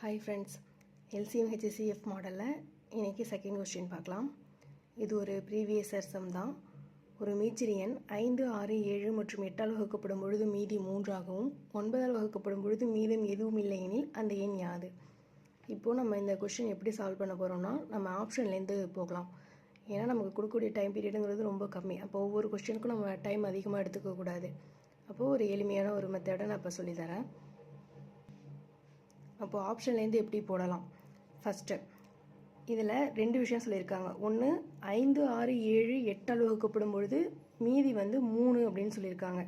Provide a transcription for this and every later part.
Hi friends LCM HCF மாடலில் இன்றைக்கி second question பார்க்கலாம். இது ஒரு ப்ரீவியஸ் சம் தான். ஒரு மீச்சிரியன் ஐந்து ஆறு ஏழு மற்றும் எட்டால் வகுக்கப்படும் பொழுது மீதி மூன்றாகவும் ஒன்பதால் வகுக்கப்படும் பொழுது மீதம் எதுவும் இல்லை எனில் அந்த எண் யாது? இப்போது நம்ம இந்த கொஸ்டின் எப்படி சால்வ் பண்ண போகிறோம்னா நம்ம ஆப்ஷன்லேருந்து போகலாம். ஏன்னா நமக்கு கொடுக்கக்கூடிய டைம் பீரியடுங்கிறது ரொம்ப கம்மி. அப்போ ஒவ்வொரு கொஸ்டினுக்கும் நம்ம டைம் அதிகமாக எடுத்துக்கக்கூடாது. அப்போது ஒரு எளிமையான ஒரு மெத்தடை நான் இப்போ சொல்லித்தரேன். அப்போது ஆப்ஷன்லேருந்து எப்படி போடலாம்? ஃபஸ்ட்டு இதில் ரெண்டு விஷயம் சொல்லியிருக்காங்க. ஒன்று ஐந்து ஆறு ஏழு எட்டால் வகுக்கப்படும் பொழுது மீதி வந்து மூணு அப்படின்னு சொல்லியிருக்காங்க.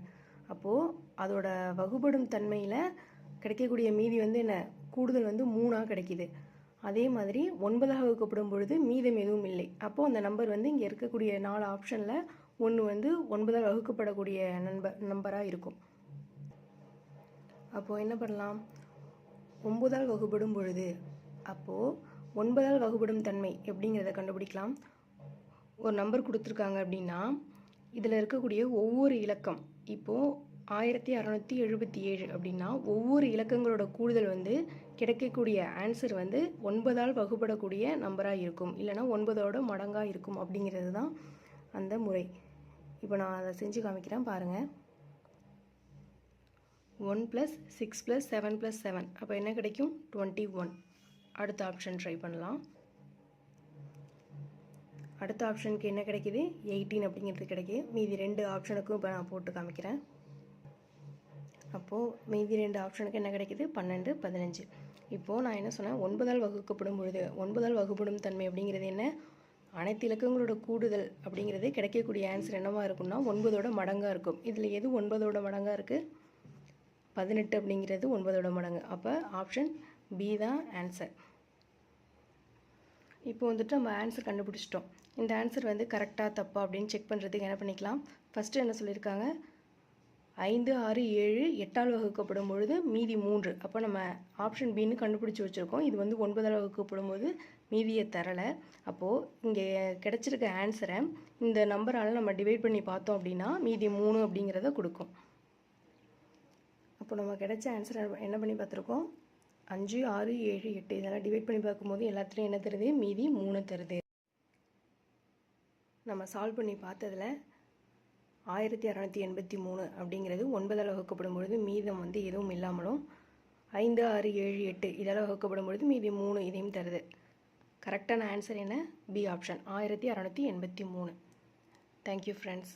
அப்போது அதோட வகுப்படும் தன்மையில் கிடைக்கக்கூடிய மீதி வந்து என்ன? கூடுதல் வந்து மூணாக கிடைக்கிது. அதே மாதிரி ஒன்பதாக வகுக்கப்படும் பொழுது மீதம் எதுவும் இல்லை. அப்போது அந்த நம்பர் வந்து இங்கே இருக்கக்கூடிய நாலு ஆப்ஷனில் ஒன்று வந்து ஒன்பதால் வகுக்கப்படக்கூடிய நண்பர் நம்பராக இருக்கும். அப்போது என்ன பண்ணலாம்? ஒன்பதால் வகுபடும் பொழுது அப்போது ஒன்பதால் வகுப்படும் தன்மை எப்படிங்கிறத கண்டுபிடிக்கலாம். ஒரு நம்பர் கொடுத்துருக்காங்க அப்படின்னா இதில் இருக்கக்கூடிய ஒவ்வொரு இலக்கம் இப்போது ஆயிரத்தி அறநூற்றி எழுபத்தி ஏழு அப்படின்னா ஒவ்வொரு இலக்கங்களோட கூடுதல் வந்து கிடைக்கக்கூடிய ஆன்சர் வந்து ஒன்பதால் வகுப்படக்கூடிய நம்பராக இருக்கும். இல்லைனா ஒன்பதோட மடங்காக இருக்கும் அப்படிங்கிறது தான் அந்த முறை. இப்போ நான் அதை செஞ்சு காமிக்கிறேன் பாருங்கள் one plus six plus seven plus seven அப்போ என்ன கிடைக்கும்? டுவெண்ட்டி ஒன் அடுத்த ஆப்ஷன் ட்ரை பண்ணலாம். அடுத்த ஆப்ஷனுக்கு என்ன கிடைக்குது? எயிட்டீன் அப்படிங்கிறது கிடைக்குது. மீதி ரெண்டு ஆப்ஷனுக்கும் இப்போ நான் போட்டு காமிக்கிறேன். அப்போது மீதி ரெண்டு ஆப்ஷனுக்கு என்ன கிடைக்குது? பன்னெண்டு பதினஞ்சு. இப்போது நான் என்ன சொன்னேன்? ஒன்பதால் வகுக்கப்படும் பொழுது ஒன்பதால் வகுப்படும் தன்மை அப்படிங்கிறது என்ன? அனைத்து இலக்கங்களோட கூடுதல் அப்படிங்கிறது கிடைக்கக்கூடிய ஆன்சர் என்னவாக இருக்கும்னா ஒன்பதோட மடங்காக இருக்கும். இதில் எது ஒன்பதோட மடங்காக இருக்குது பதினெட்டு அப்படிங்கிறது ஒன்பதோட மடங்கு. அப்போ ஆப்ஷன் பி தான் ஆன்சர் இப்போ வந்துட்டு நம்ம ஆன்சர் கண்டுபிடிச்சிட்டோம். இந்த ஆன்சர் வந்து கரெக்டாக தப்பா அப்படின்னு செக் பண்ணுறதுக்கு என்ன பண்ணிக்கலாம்? ஃபஸ்ட்டு என்ன சொல்லியிருக்காங்க? ஐந்து ஆறு ஏழு எட்டால் வகுக்கப்படும் பொழுது மீதி மூன்று. அப்போ நம்ம ஆப்ஷன் பின்னு கண்டுபிடிச்சி வச்சுருக்கோம். இது வந்து ஒன்பதால் வகுக்கப்படும் போது மீதியை தரலை. அப்போது இங்கே கிடச்சிருக்க ஆன்சரை இந்த நம்பரால் நம்ம டிவைட் பண்ணி பார்த்தோம் அப்படின்னா மீதி மூணு அப்படிங்கிறத கொடுக்கும். இப்போ நம்ம கிடைச்ச ஆன்சர் என்ன பண்ணி பார்த்துருக்கோம்? அஞ்சு ஆறு ஏழு எட்டு. இதெல்லாம் டிவைட் பண்ணி பார்க்கும்போது எல்லாத்துலேயும் என்ன தருது? மீதி மூணு தருது. நம்ம சால்வ் பண்ணி பார்த்ததில் ஆயிரத்தி அறநூற்றி எண்பத்தி மூணு அப்படிங்கிறது ஒன்பதால் வகுக்கப்படும் பொழுது மீதம் வந்து எதுவும் இல்லாமலும் ஐந்து ஆறு ஏழு எட்டு இதெல்லாம் வகுக்கப்படும் பொழுது மீதி மூணு இதையும் தருது. கரெக்டான ஆன்சர் என்ன? பி ஆப்ஷன் ஆயிரத்தி அறநூற்றி எண்பத்தி மூணு. Thank you friends